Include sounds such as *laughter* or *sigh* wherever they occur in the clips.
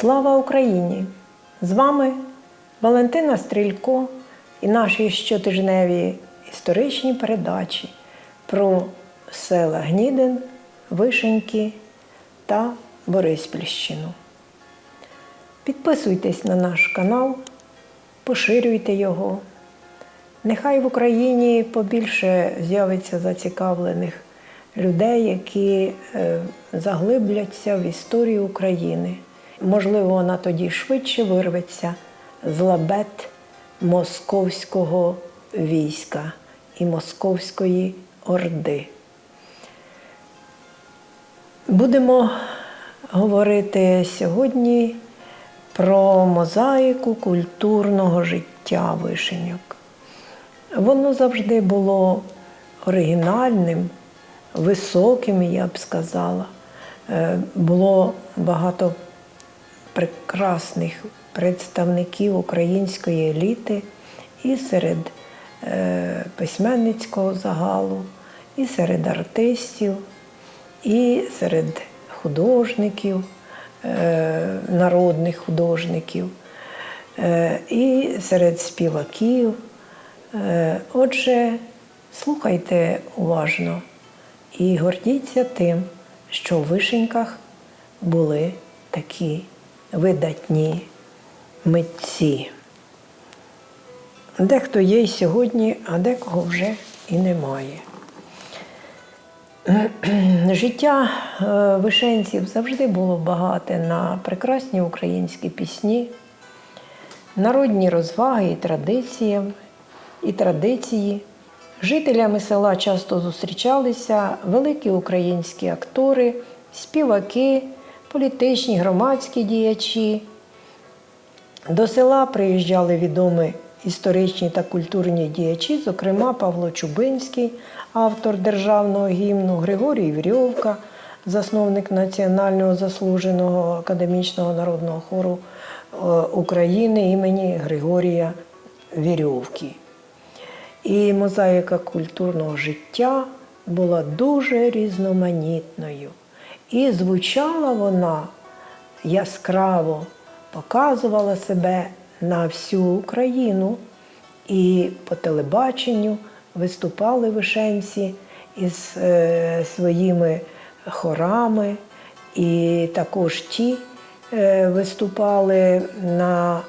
Слава Україні! З вами Валентина Стрілько і наші щотижневі історичні передачі про села Гнідин, Вишеньки та Бориспільщину. Підписуйтесь на наш канал, поширюйте його. Нехай в Україні побільше з'явиться зацікавлених людей, які е, заглибляться в історію України. Можливо, вона тоді швидше вирветься з лабет московського війська і московської орди. Будемо говорити сьогодні про мозаїку культурного життя вишеньок. Воно завжди було оригінальним, високим, я б сказала. Е, Було багато прекрасних представників української еліти і серед е, письменницького загалу, і серед артистів, і серед художників, е, народних художників, е, і серед співаків. Отже, слухайте уважно і гордіться тим, що в вишеньках були такі видатні митці. Дехто є й сьогодні, а декого вже і немає. *clears throat* Життя е, вишенців завжди було багате на прекрасні українські пісні, народні розваги і традиції, і традиції. Жителями села часто зустрічалися великі українські актори, співаки, політичні громадські діячі. До села приїжджали відомі історичні та культурні діячі, зокрема Павло Чубинський, автор державного гімну, Григорій Вірьовка, засновник Національного заслуженого академічного народного хору е, України імені Григорія Вірьовки. І мозаїка культурного життя була дуже різноманітною. І звучала вона яскраво, показувала себе на всю Україну. І по телебаченню виступали вишенці із е, своїми хорами, і також ті е, виступали на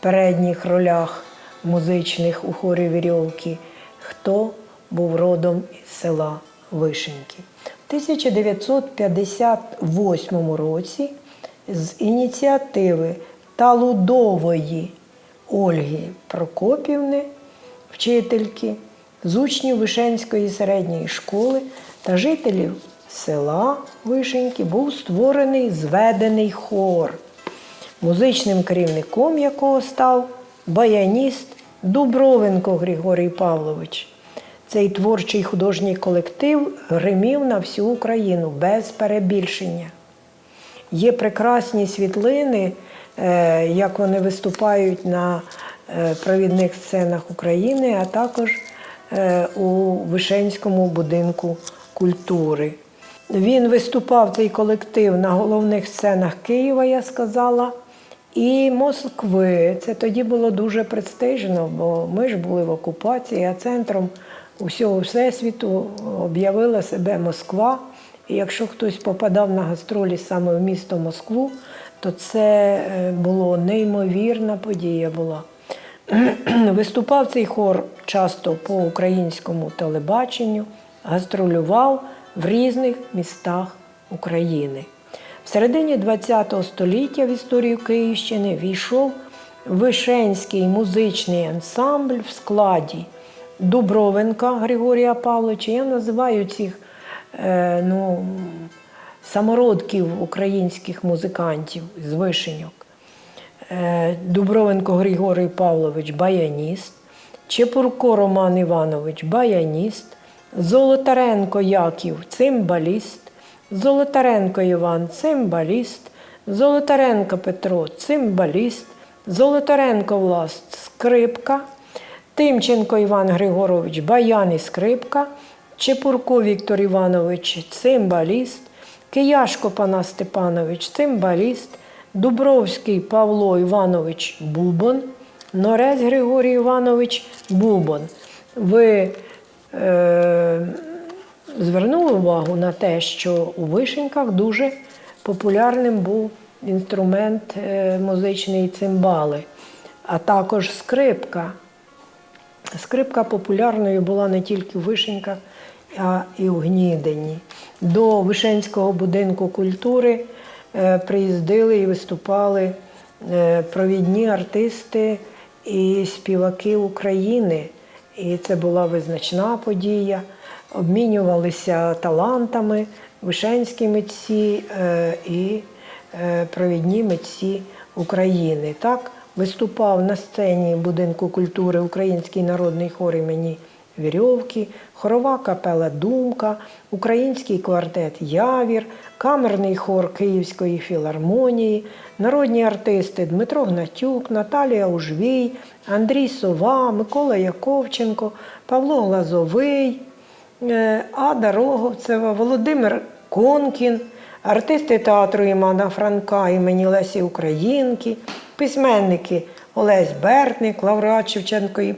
передніх ролях музичних у хорі Вірьовки, хто був родом із села Вишеньки. В 1958 році з ініціативи Талудової Ольги Прокопівни, вчительки, з учнів Вишенської середньої школи та жителів села Вишеньки був створений зведений хор музичним керівником якого став баяніст Дубровенко Григорій Павлович. Цей творчий художній колектив гримів на всю Україну без перебільшення. Є прекрасні світлини, е, як вони виступають на е, провідних сценах України, а також е, у Вишенському будинку культури. Він виступав цей колектив на головних сценах Києва, я сказала, і Москви. Це тоді було дуже престижно, бо ми ж були в окупації, а центром усього всесвіту об'явила себе Москва. І якщо хтось попадав на гастролі саме в місто Москву, то це е, було неймовірна подія була. *clears throat* Виступав цей хор часто по українському телебаченню, гастролював в різних містах України. В середині ХХ століття в історію Київщини війшов Вишенський музичний ансамбль в складі Дубровенка Григорія Павловича. Я називаю цих е, ну, самородків українських музикантів з вишеньок. Е, Дубровенко Григорій Павлович баяніст, Чепурко Роман Іванович баяніст, Золотаренко Яків цимбаліст, Золотаренко Іван цимбаліст, Золотаренко Петро цимбаліст, Золотаренко Власт скрипка, Тимченко Іван Григорович баян і скрипка, Чепурко Віктор Іванович цимбаліст, Кияшко Панас Степанович цимбаліст, Дубровський Павло Іванович Бубон, Норець Григорій Іванович Бубон. Ви е, звернули увагу на те, що у вишеньках дуже популярним був інструмент е, музичний цимбали, а також скрипка. Скрипка популярною була не тільки в Вишеньках, а і у Гнідині. До Вишенського будинку культури е, приїздили і виступали е, провідні артисти і співаки України. І це була визначна подія. Обмінювалися талантами вишенські митці е, і провідні митці України. Так виступав на сцені будинку культури Український народний хор імені Вірьовки, хорова капела Думка, український квартет Явір, камерний хор Київської філармонії, народні артисти Дмитро Гнатюк, Наталія Ужвій, Андрій Сова, Микола Яковченко, Павло Глазовий, е, Ада Роговцева, Володимир Конкін, артисти театру Імана Франка імені Лесі Українки, письменники Олесь Бертник, лауреат Шевченкої,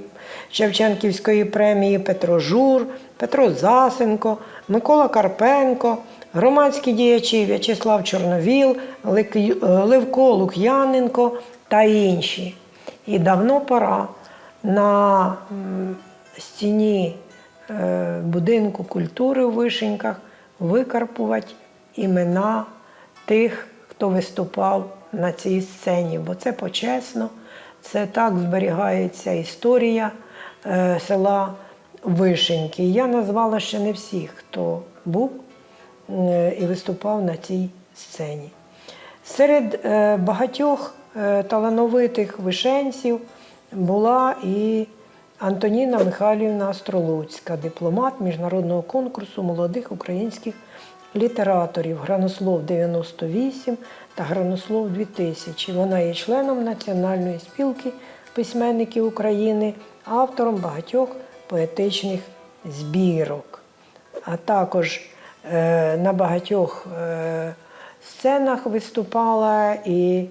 Шевченківської премії Петро Жур, Петро Засенко, Микола Карпенко, громадські діячі В'ячеслав Чорновіл, е, Левко Лук'яненко та інші. І давно пора на стіні е, будинку культури у Вишеньках викарпувати імена тих, хто виступав на цій сцені, бо це почесно, це так зберігається історія е, села Вишеньки. Я назвала ще не всіх, хто був е, і виступав на цій сцені. Серед е, багатьох талановитих вишенців була і Антоніна Михайлівна Астролуцька, дипломат міжнародного конкурсу молодих українських літераторів Гранослов 98 та Гранослов 2000. Вона є членом Національної спілки письменників України, автором багатьох поетичних збірок а також е, на багатьох е, сценах виступала і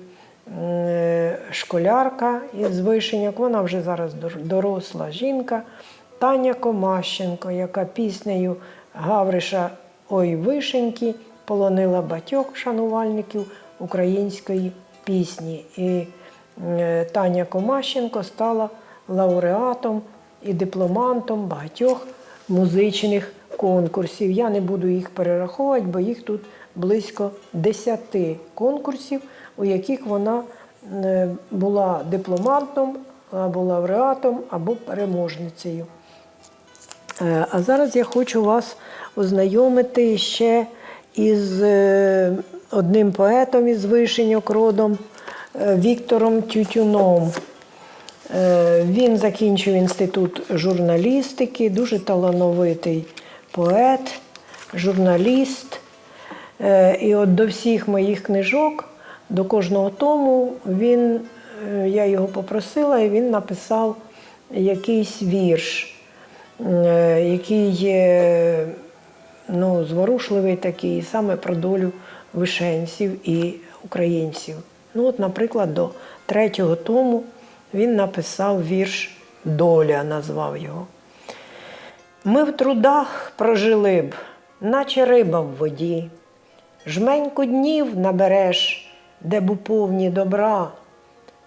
е, школярка із Вишеньок, вона вже зараз доросла жінка, Таня Комащенко, яка піснею Гавриша Ой Вишеньки полонила батьох шанувальників української пісні. І е, Таня Комащенко стала лауреатом і дипломантом багатьох музичних конкурсів. Я не буду їх перераховувати, бо їх тут близько 10 конкурсів, у яких вона е, була дипломантом або лауреатом, або переможницею. Е, А зараз я хочу вас ознайомити ще із е, одним поетом із Вишеньок родом е, Віктором Тютюном. Він закінчив інститут журналістики, дуже талановитий поет, журналіст. І от до всіх моїх книжок, до кожного тому, він, я його попросила, і він написав якийсь вірш, який є ну, зворушливий такий, саме про долю вишенців і українців. Ну, от, наприклад, до третього тому він написав вірш Доля, назвав його. Ми в трудах прожили б, наче риба в воді. Жменьку днів набереш, де б у повні добра.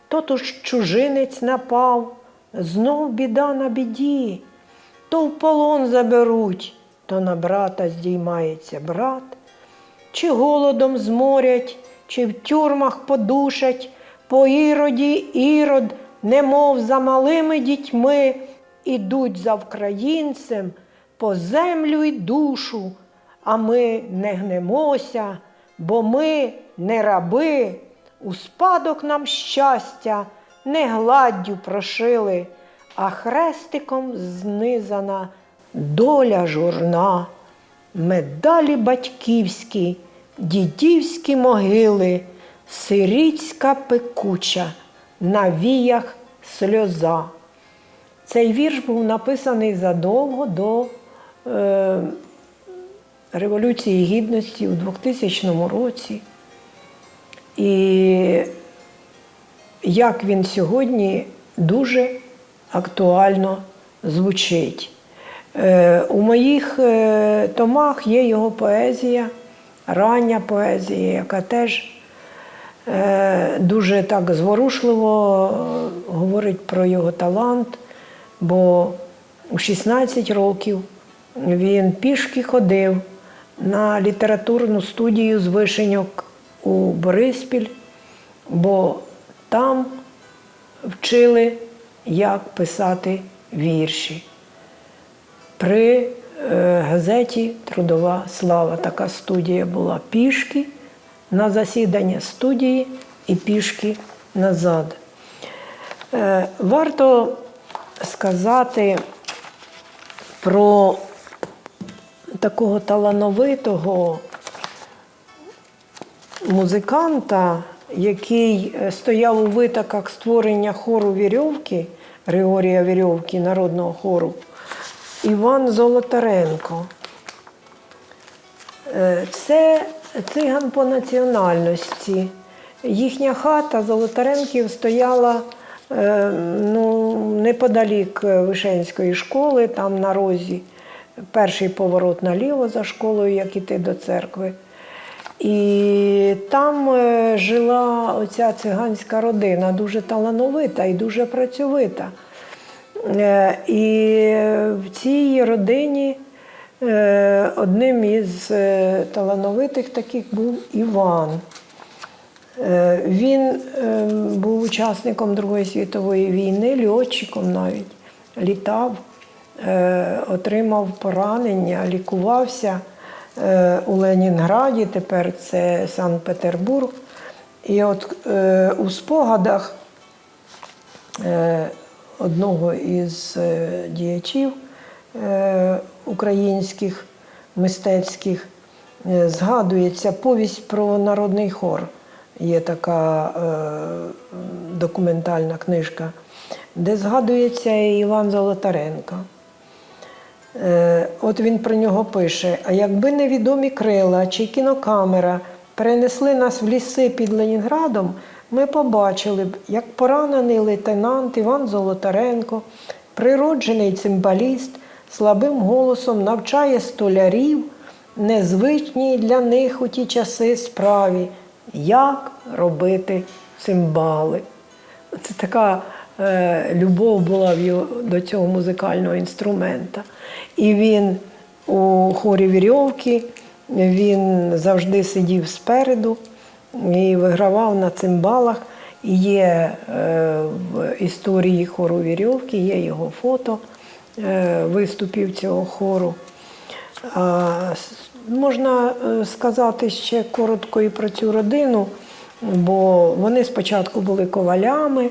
То то ж чужинець напав, знов біда на біді, то в полон заберуть, то на брата здіймається брат, чи голодом зморять, чи в тюрмах подушать, по іроді ірод, немов за малими дітьми, ідуть за вкраїнцем по землю й душу, а ми не гнемося, бо ми не раби, у спадок нам щастя не гладдю прошили, а хрестиком знизана доля журна, медалі батьківські, дідівські могили, сирітська пекуча, на віях сльоза. Цей вірш був написаний задовго до е, Революції Гідності у 2000 році. І як він сьогодні дуже актуально звучить. Е, У моїх е, томах є його поезія, рання поезія, яка теж е, дуже так зворушливо говорить про його талант, бо у 16 років він пішки ходив на літературну студію з вишеньок у Бориспіль, бо там вчили, як писати вірші. При е, газеті Трудова слава така студія була пішки на засідання студії і пішки назад. Е, варто сказати про такого талановитого музиканта, який е, стояв у витоках створення хору Вірьовки, Григорія Вірьовки, народного хору, Іван Золотаренко. Е, Це циган по національності. Їхня хата Золотаренків стояла е, ну, неподалік Вишенської школи, там на розі. Перший поворот наліво за школою, як іти до церкви. І там е, жила оця циганська родина, дуже талановита і дуже працьовита. Е, І в цій родині е, одним із талановитих таких був Іван. Він був учасником Другої світової війни, льотчиком навіть літав, отримав поранення, лікувався у Ленінграді, тепер це Санкт-Петербург. І от е, у спогадах е, одного із е, діячів е, українських мистецьких е, згадується повість про народний хор. Є така е, документальна книжка, де згадується Іван Золотаренко. Е, От він про нього пише: а якби невідомі крила чи кінокамера перенесли нас в ліси під Ленінградом, ми побачили б, як поранений лейтенант Іван Золотаренко, природжений цимбаліст, слабим голосом навчає столярів незвичній для них у ті часи справі, як робити цимбали. Це така е, любов була до цього музикального інструмента. І він у хорі вірьовки, він завжди сидів спереду і вигравав на цимбалах. Є е, в історії хору вірьовки, є його фото е, виступів цього хору. Можна е, сказати ще коротко і про цю родину, бо вони спочатку були ковалями,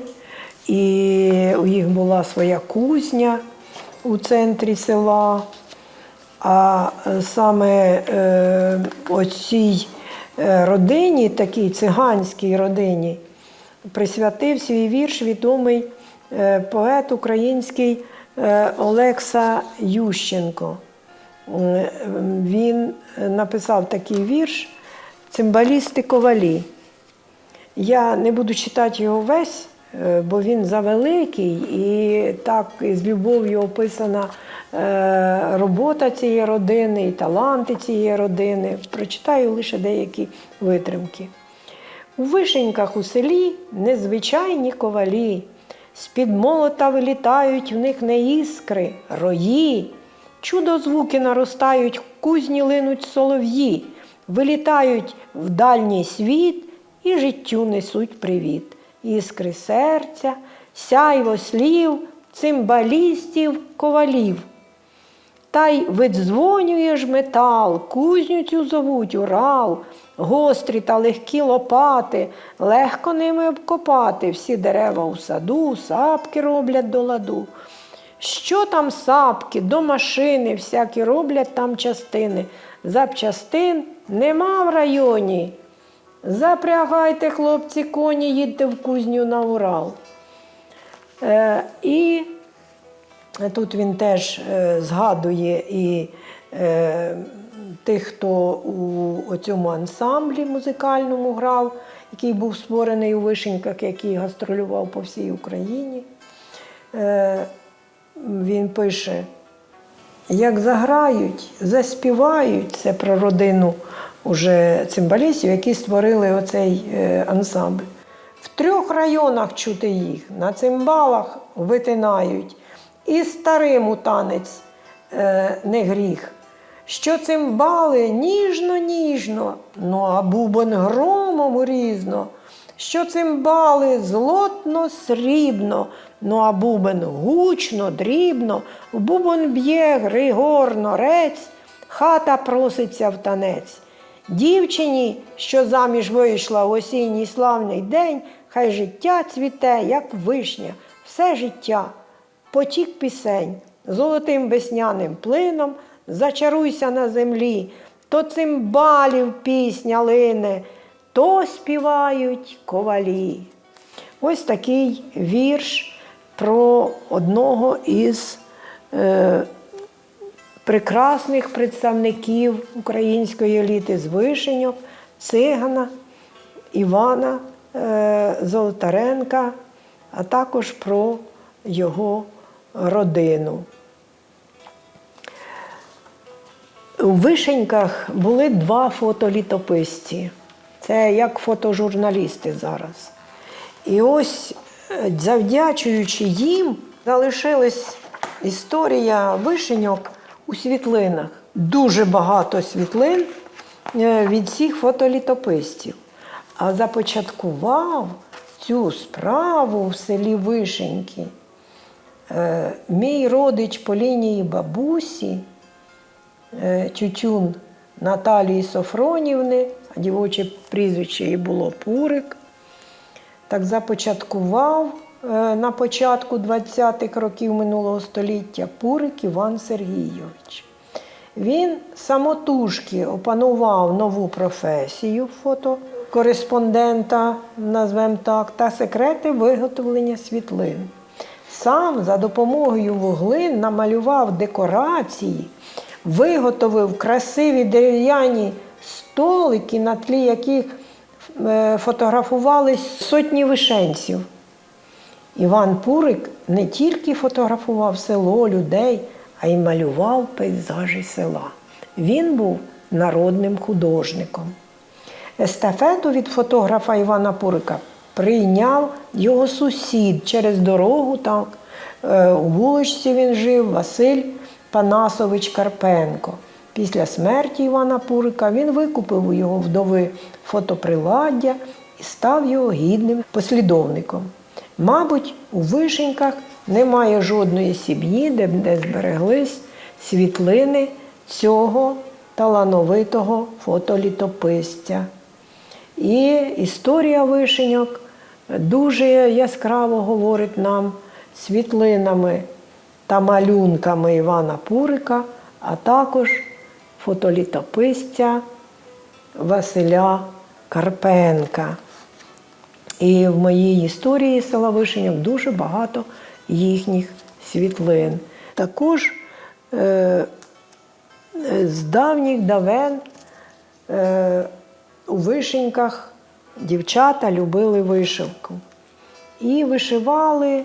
і у їх була своя кузня у центрі села. А е, саме е, оцій е, родині, такій циганській родині, присвятив свій вірш відомий поет український Олекса Ющенко. Він написав такий вірш Цимбалісти ковалі. Я не буду читати його весь, бо він завеликий і так з любов'ю описана е, робота цієї родини і таланти цієї родини. Прочитаю лише деякі витримки. У вишеньках у селі незвичайні ковалі. З-під молота вилітають в них не іскри, рої. Чудо звуки наростають, кузні линуть солов'ї, вилітають в дальній світ і життю несуть привіт. Іскри серця, сяйво слів, цимбалістів, ковалів. Та й видзвонює ж метал, кузню цю зовуть Урал, гострі та легкі лопати, легко ними обкопати всі дерева у саду, сапки роблять до ладу. Що там сапки, до машини, всякі роблять там частини. Запчастин нема в районі. Запрягайте, хлопці, коні, їдьте в кузню на Урал. Е, і Тут він теж е, згадує і е, тих, хто у цьому ансамблі музикальному грав, який був створений у Вишеньках, який гастролював по всій Україні. Е, Він пише: як заграють, заспівають це про родину уже цимбалістів, які створили оцей е, ансамбль. В трьох районах чути їх, на цимбалах витинають, і старим у танець е, не гріх. Що цимбали ніжно, ніжно, ну а бубон громом різно. Що цимбали злотно срібно, ну а бубен гучно, дрібно, бубон б'є Григор Норець, хата проситься в танець. Дівчині, що заміж вийшла в осінній славний день, хай життя цвіте, як вишня, все життя, потік пісень, золотим весняним плином, зачаруйся на землі, то цимбалів пісня лине, то співають ковалі. Ось такий вірш про одного із е, прекрасних представників української еліти з Вишеньок, цигана Івана е, Золотаренка, а також про його родину. У Вишеньках були два фотолітописці. Це як фотожурналісти зараз. І ось, е, завдячуючи їм, залишилась історія вишеньок у світлинах. Дуже багато світлин е, від всіх фотолітописців. А започаткував цю справу в селі Вишеньки е, мій родич по лінії бабусі е, Тютюн Наталії Софронівни, а дівоче прізвище її було Пурик. Так започаткував на початку 20-х років минулого століття Пурик Іван Сергійович. Він самотужки опанував нову професію фотокореспондента, назвемо так, та секрети виготовлення світлин. Сам за допомогою вуглин намалював декорації, виготовив красиві дерев'яні столики, на тлі яких е, фотографувались сотні вишенців. Іван Пурик не тільки фотографував село, людей, а й малював пейзажі села. Він був народним художником. Естафету від фотографа Івана Пурика прийняв його сусід через дорогу. Так, е, у вуличці він жив Василь Панасович Карпенко. Після смерті Івана Пурика він викупив у його вдови фотоприладдя і став його гідним послідовником. Мабуть, у вишеньках немає жодної сім'ї, де б не збереглись світлини цього талановитого фотолітописця. І історія вишеньок дуже яскраво говорить нам світлинами та малюнками Івана Пурика, а також фотолітописця Василя Карпенка. І в моїй історії села Вишеньок дуже багато їхніх світлин. Також е, з давніх давен е, у вишеньках дівчата любили вишивку. І вишивали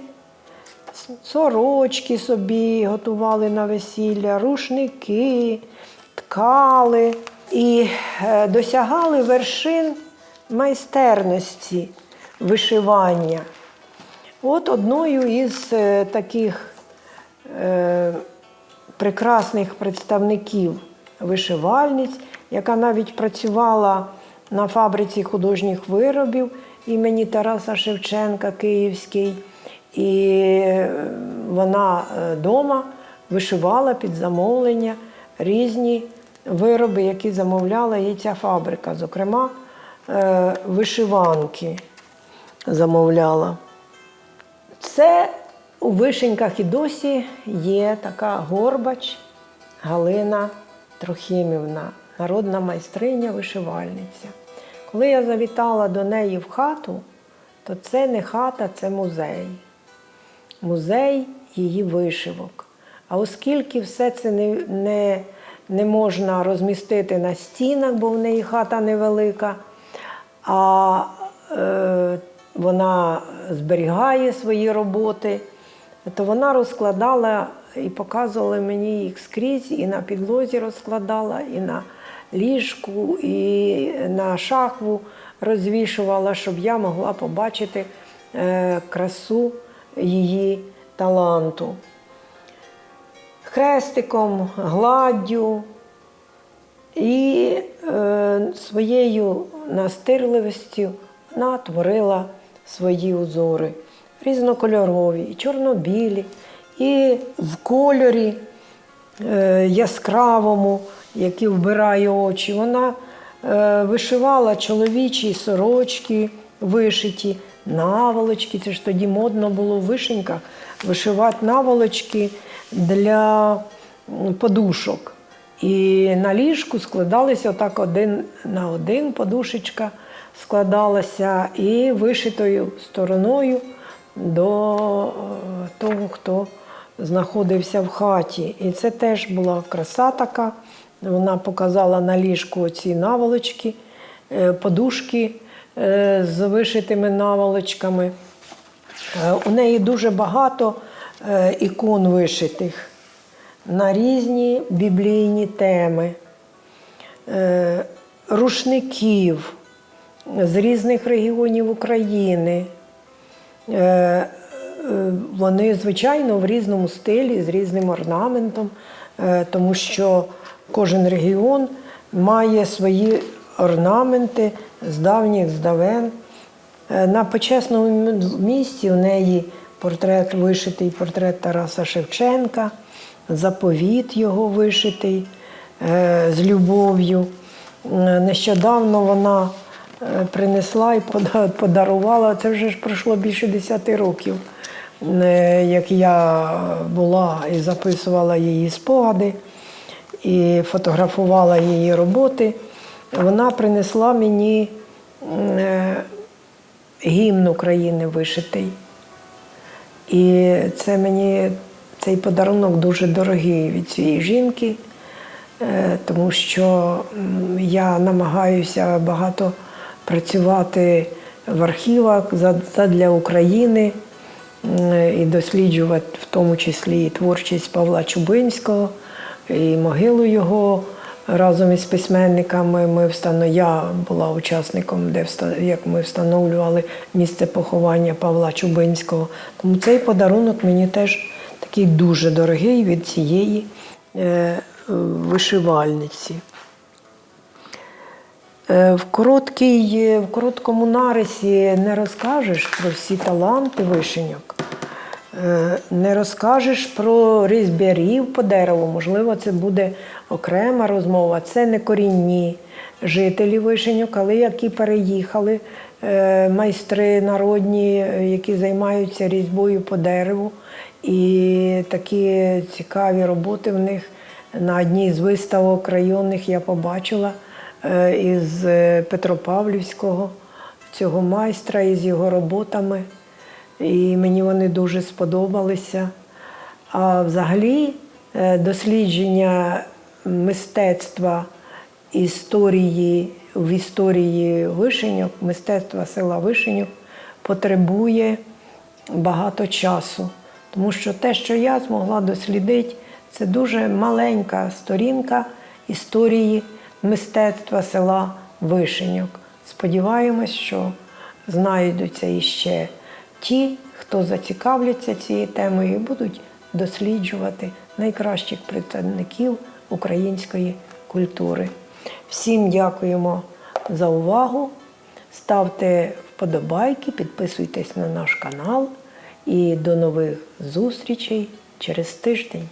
сорочки собі, готували на весілля, рушники, ткали і е, досягали вершин майстерності вишивання. От одною із е, таких е, прекрасних представників вишивальниць, яка навіть працювала на фабриці художніх виробів імені Тараса Шевченка Київський. І е, вона вдома вишивала під замовлення різні вироби, які замовляла їй ця фабрика. Зокрема, е, вишиванки замовляла. Це у вишеньках і досі є така горбач Галина Трохімівна, народна майстриня вишивальниця. Коли я завітала до неї в хату, то це не хата, це музей. Музей її вишивок. А оскільки все це не, не, не можна розмістити на стінах, бо в неї хата невелика, а е, вона зберігає свої роботи, то вона розкладала і показувала мені їх скрізь, і на підлозі розкладала, і на ліжку, і на шахву розвішувала, щоб я могла побачити е, красу її таланту. Хрестиком, гладдю і е, своєю настирливістю вона творила свої узори різнокольорові, і чорнобілі, і в кольорі е, яскравому, який вбирає очі. Вона е, вишивала чоловічі сорочки вишиті, наволочки. Це ж тоді модно було в вишеньках вишивати наволочки для подушок. І на ліжку складалися отак один на один подушечка складалася і вишитою стороною до е, того, хто знаходився в хаті. І це теж була краса така. Вона показала на ліжку ці наволочки, е, подушки е, з вишитими наволочками. У неї дуже багато ікон вишитих на різні біблійні теми, рушників з різних регіонів України. Е, е, Вони, звичайно, в різному стилі, з різним орнаментом, е, тому що кожен регіон має свої орнаменти з давніх здавен. На почесному місці у неї портрет вишитий, портрет Тараса Шевченка, заповіт його вишитий з любов'ю. Нещодавно вона принесла і подарувала, це вже ж пройшло більше 10 років, е, як я була і записувала її спогади і фотографувала її роботи. Вона принесла мені е, гімн України вишитий. І це мені цей подарунок дуже дорогий від цієї жінки, е, тому що я намагаюся багато працювати в архівах задля України і досліджувати в тому числі і творчість Павла Чубинського, і могилу його разом із письменниками. Ми встано... Я була учасником, де як ми встановлювали місце поховання Павла Чубинського. Тому цей подарунок мені теж такий дуже дорогий від цієї е, вишивальниці. Е, В, короткій, в короткому нарисі не розкажеш про всі таланти вишеньок, Е, не розкажеш про різьбярів по дереву. Можливо, це буде окрема розмова. Це не корінні жителі вишеньок, але які переїхали, е, майстри народні, е, які займаються різьбою по дереву. І такі цікаві роботи в них на одній з виставок районних я побачила е, із е, Петропавлівського цього майстра із його роботами. І мені вони дуже сподобалися. А взагалі е, дослідження мистецтва історії в історії вишеньок, мистецтва села Вишеньок потребує багато часу. Тому що те, що я змогла дослідити, це дуже маленька сторінка історії мистецтва села Вишеньок. Сподіваємось, що знайдуться іще ті, хто зацікавляться цією темою і будуть досліджувати найкращих представників української культури. Всім дякуємо за увагу. Ставте вподобайки, підписуйтесь на наш канал і до нових зустрічей через тиждень.